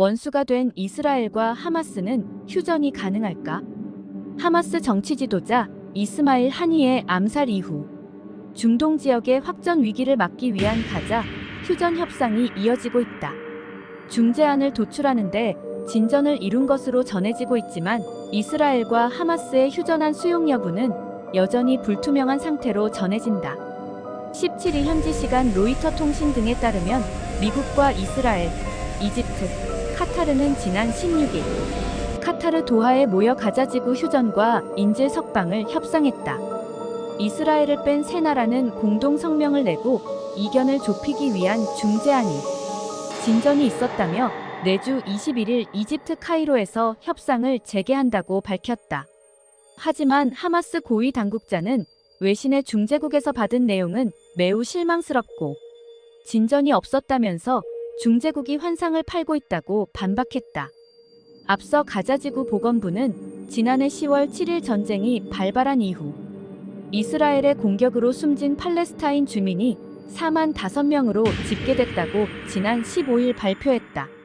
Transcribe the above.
원수가 된 이스라엘과 하마스는 휴전이 가능할까? 하마스 정치 지도자 이스마일 하니의 암살 이후 중동 지역의 확전 위기를 막기 위한 가자 휴전 협상이 이어지고 있다. 중재안을 도출하는데 진전을 이룬 것으로 전해지고 있지만 이스라엘과 하마스의 휴전안 수용 여부는 여전히 불투명한 상태로 전해진다. 17일 현지 시간 로이터 통신 등에 따르면 미국과 이스라엘, 이집트, 카타르는 지난 16일 카타르 도하에 모여 가자지구 휴전과 인질 석방을 협상했다. 이스라엘을 뺀 세 나라는 공동 성명을 내고 이견을 좁히기 위한 중재안이 진전이 있었다며 내주 21일 이집트 카이로에서 협상을 재개한다고 밝혔다. 하지만 하마스 고위 당국자는 외신의 중재국에서 받은 내용은 매우 실망스럽고 진전이 없었다면서 중재국이 환상을 팔고 있다고 반박했다. 앞서 가자지구 보건부는 지난해 10월 7일 전쟁이 발발한 이후 이스라엘의 공격으로 숨진 팔레스타인 주민이 4만 5명으로 집계됐다고 지난 15일 발표했다.